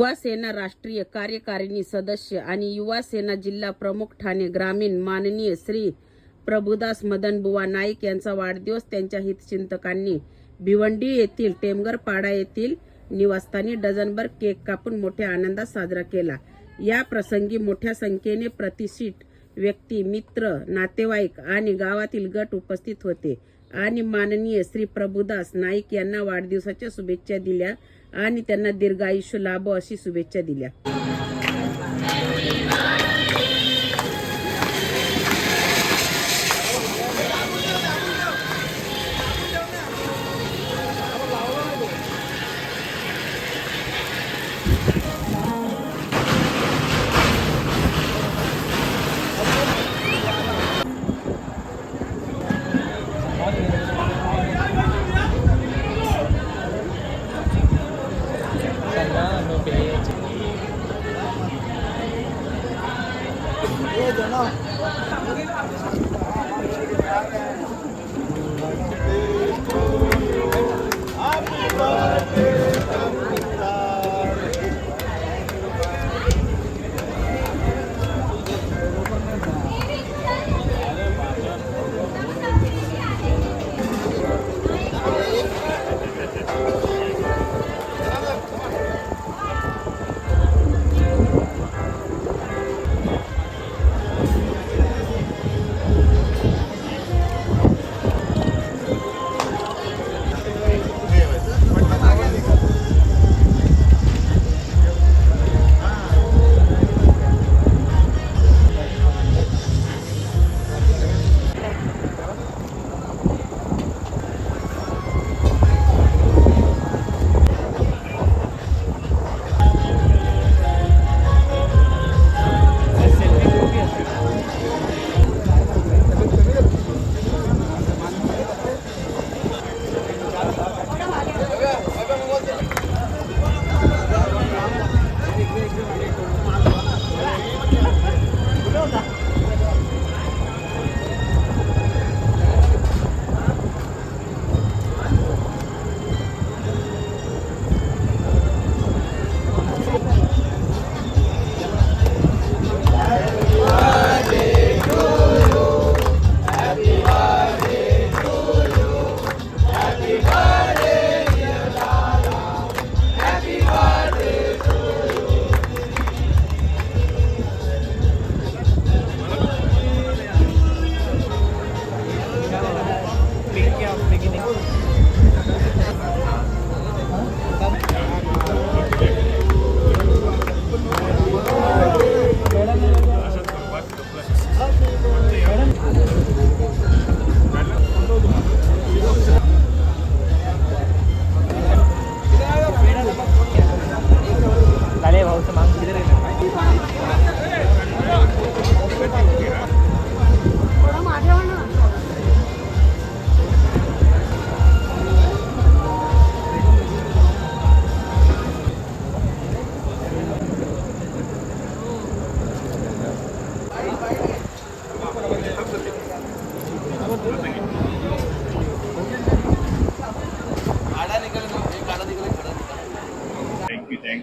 युवा सेना राष्ट्रीय कार्यकारिणी सदस्य आणि युवा सेना जिल्हा प्रमुख ठाणे ग्रामीण माननीय श्री प्रभुदास मदनबुवा नाईक यांचा वाढदिवस त्यांच्या हितचिंतकांनी भिवंडी येथील टेमगर पाडा येथील निवासस्थानी डझनभर केक कापून मोठ्या आनंदात साजरा केला. या प्रसंगी मोठ्या संख्येने प्रतिष्ठित व्यक्ती मित्र नातेवाईक आणि गावातील गट उपस्थित होते. आणि माननीय श्री प्रभुदास नाईक यांना वाढदिवसाच्या शुभेच्छा दिल्या आणि त्यांना दीर्घायुष्य लाभो अशी शुभेच्छा दिल्या. काले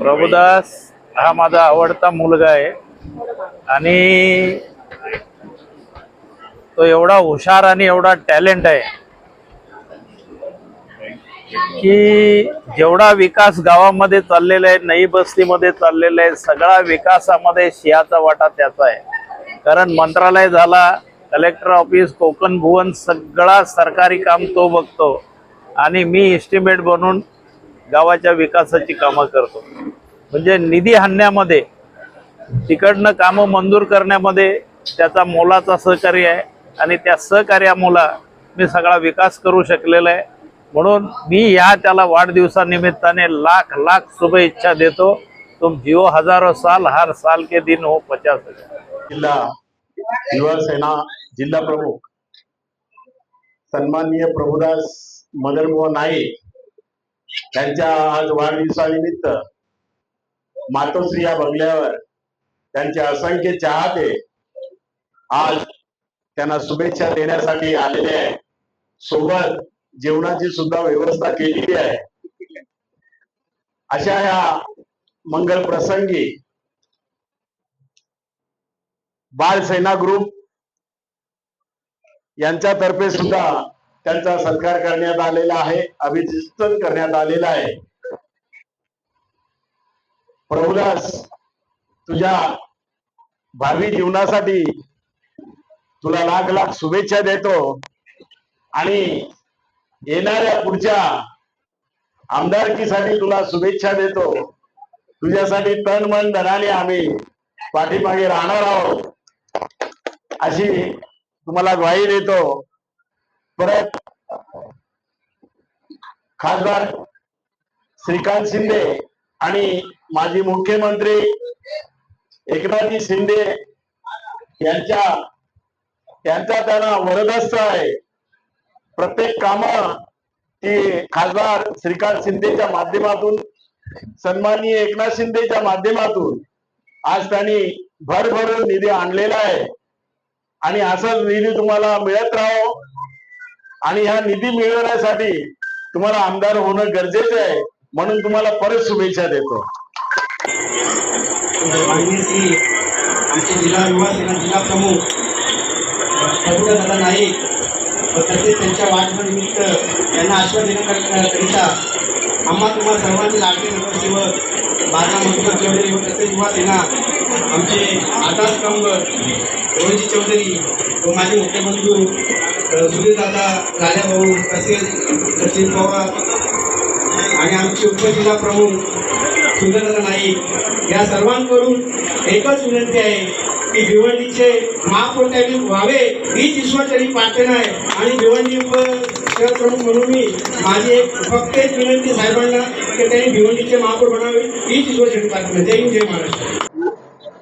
प्रभुदास हा माझा आवडता मुलगा आहे. आणि तो एवढा हुशार आणि एवढा टॅलेंट आहे की जेवढा विकास गावामध्ये चाललेला आहे नई बस्तीमध्ये चाललेला आहे सगळा विकासामध्ये शियाचा वाटा त्याचा आहे. कारण मंत्रालय झाला कलेक्टर ऑफिस कोकण भुवन सगळा सरकारी काम तो बघतो. आणि मी इस्टिमेट बनून गावाच्या विकासाची कामं करतो. म्हणजे निधी आणण्यामध्ये तिकडनं कामं मंजूर करण्यामध्ये त्याचा मोलाचा सहकार्य आहे आणि त्या सहकार्यामुळं मी सगळा विकास करू शकलेला आहे. म्हणून मी ह्या त्याला वाढदिवसानिमित्ताने लाख लाख शुभेच्छा देतो. तुम जिओ हजारो साल हर साल के दिन हो पचास हजार. जिल्हा युवासेना जिल्हा प्रमुख सन्माननीय प्रभुदास मदनमोहन नाईक त्यांच्या आज वाढदिवसानिमित्त मातोश्री या बंगल्यावर त्यांचे असंख्य चाहते आज त्यांना शुभेच्छा देण्यासाठी आलेले आहे. सोबत जेवणाची सुद्धा व्यवस्था केलेली आहे. अशा ह्या मंगल प्रसंगी बाल सेना ग्रुप यांच्यातर्फे सुद्धा त्यांचा सत्कार करण्यात आलेला आहे अभिजितन करण्यात आलेला आहे. प्रभुदास तुझ्या भावी जीवनासाठी तुला लाख लाख शुभेच्छा देतो. आणि येणाऱ्या पुढच्या आमदारकीसाठी तुला शुभेच्छा देतो. तुझ्यासाठी तन मन धनाने आम्ही पाठीमागे राहणार आहोत. अशी तुम्हाला ग्वाही देतो. परत खासदार श्रीकांत शिंदे आणि माजी मुख्यमंत्री एकनाथजी शिंदे यांच्या यांचा त्यांना वरदस्त आहे. प्रत्येक काम ती खासदार श्रीकांत शिंदेच्या माध्यमातून सन्माननीय एकनाथ शिंदेच्या माध्यमातून आज त्यांनी भरभरून निधी आणलेला आहे. आणि असाच निधी तुम्हाला मिळत राहो. आणि ह्या निधी मिळवण्यासाठी तुम्हाला आमदार होणं गरजेचं आहे. म्हणून तुम्हाला परत शुभेच्छा देतो. आमचे जिल्हा युवा सेना जिल्हा प्रमुख दादा नाईक व तसेच त्यांच्या वाढदिवसानिमित्त त्यांना आशीर्वाद देण्याकरिता आम्हा तुम्हा सर्वांचे लाडके नगरसेवक बाळा मधुकर चौधरी व तसेच युवा सेना आमचे आदास स्तंभ रोहित चौधरी व माझे मुख्यबंधू सुधीरदादा राजाभाऊ तसेच सचिन पवार आणि आमचे उपजिल्हा प्रमुख सुंदरदादा नाईक या सर्वांकडून एकच विनंती आहे की भिवंडीचे महापौर त्यांनी व्हावे हीच ईश्वरचरी प्रार्थना आहे. आणि भिवंडी उप शहर प्रमुख म्हणून मी माझी एक फक्त एक विनंती साहेबांना की त्यांनी भिवंडीचे महापौर बनावे हीच ईश्वरचरी प्रार्थना. जय हिंद जय महाराष्ट्र.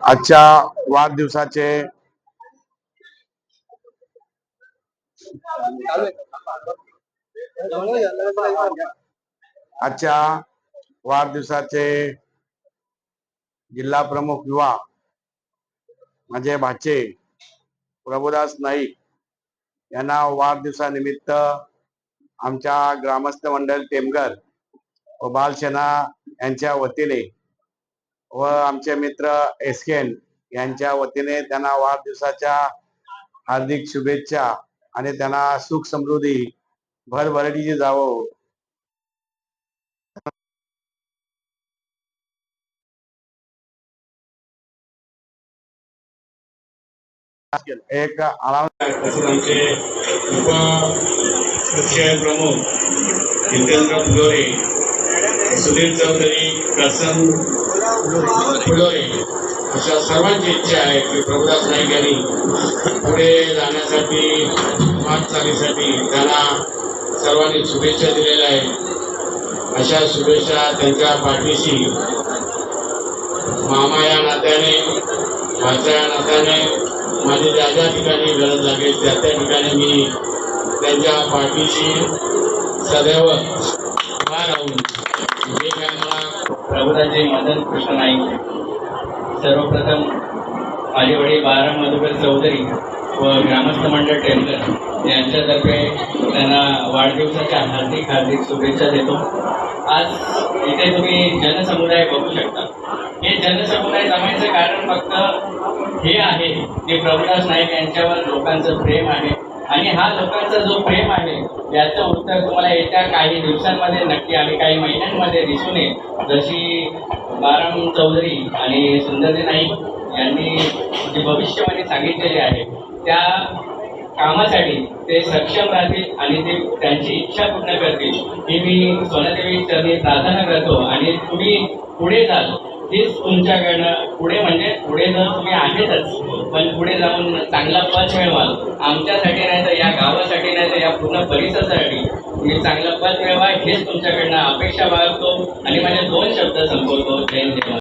आजच्या वाढदिवसाचे आजच्या वाढदिवसाचे जिल्हा प्रमुख युवा माझे भाचे प्रभुदास नाईक यांना वाढदिवसानिमित्त आमच्या ग्रामस्थ मंडळ टेमगर व बालसेना यांच्या वतीने व आमचे मित्र एसकेन यांच्या वतीने त्यांना वाढदिवसाच्या हार्दिक शुभेच्छा आणि त्यांना सुख समृद्धी भरभराटीची जावो एक आळा तसेच आमचे उप मुख्य प्रमुख जितेंद्र फुलोरे सुधीर चौधरी प्रसन्न फुलोरे अशा सर्वांची इच्छा आहे की प्रभुदास नाईक यांनी पुढे जाण्यासाठी वाटचालीसाठी त्यांना सर्वांनी शुभेच्छा दिलेल्या आहेत. अशा शुभेच्छा त्यांच्या पाठीशी मामा या नात्याने भाचा या नात्याने माझी ज्या ज्या ठिकाणी गरज लागेल त्या त्या ठिकाणी मी त्यांच्या पाठीशी सदैव उभा राहून जे काय मला प्रभुराजे मदन कृष्ण नाईक सर्वप्रथम माझे वडील बाळाराम मधुकर चौधरी व ग्रामस्थ मंडळ टेंडर यांच्यातर्फे त्यांना वाढदिवसाच्या हार्दिक हार्दिक शुभेच्छा देतो. आज इथे तुम्ही जनसमुदाय बघू शकता. हे जनसमुदाय जमायचं कारण फक्त हे आहे की प्रभुदास नाईक यांच्यावर लोकांचं प्रेम आहे. आणि हा लोकांचा जो प्रेम आहे याचं उत्तर तुम्हाला येत्या काही दिवसांमध्ये नक्की आणि काही महिन्यांमध्ये दिसून येईल. जशी बाराम चौधरी आणि सुंदरजी नाईक यांनी जी भविष्यवाणी सांगितलेली आहे त्या कामासाठी ते सक्षम राहतील आणि ते त्यांची इच्छा पूर्ण करतील. ही मी सोनादेवी चरणी प्रार्थना करतो आणि तुम्ही पुढे जाल. हेच तुमच्याकडनं पुढे म्हणजे पुढे जर तुम्ही आहेतच. पण पुढे जाऊन चांगला पद मिळवाल. आमच्यासाठी नाही तर या गावासाठी नाही तर या पूर्ण परिसरासाठी. तुम्ही चांगला पद मिळवा हेच तुमच्याकडनं अपेक्षा बाळगतो आणि माझे दोन शब्द संपवतो. जय